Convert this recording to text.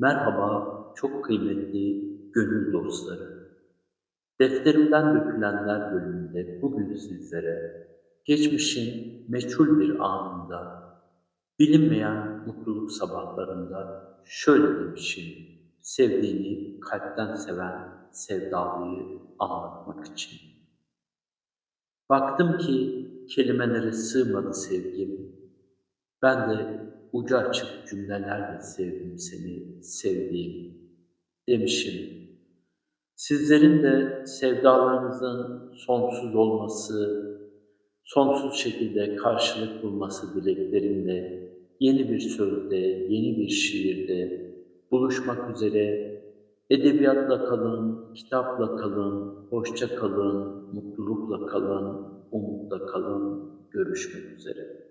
Merhaba, çok kıymetli gönül dostları. Defterimden dökülenler bölümünde bugün sizlere geçmişin meçhul bir anında, bilinmeyen mutluluk sabahlarında şöyle demişim, sevdiğini kalpten seven sevdalıyı anlatmak için. Baktım ki kelimelere sığmadı sevgim, ben de ucu açık cümlelerle sevdim seni, sevdiğim demişim. Sizlerin de sevdalarınızın sonsuz olması, sonsuz şekilde karşılık bulması dileklerimle yeni bir sözde, yeni bir şiirde buluşmak üzere edebiyatla kalın, kitapla kalın, hoşça kalın, mutlulukla kalın, umutla kalın, görüşmek üzere.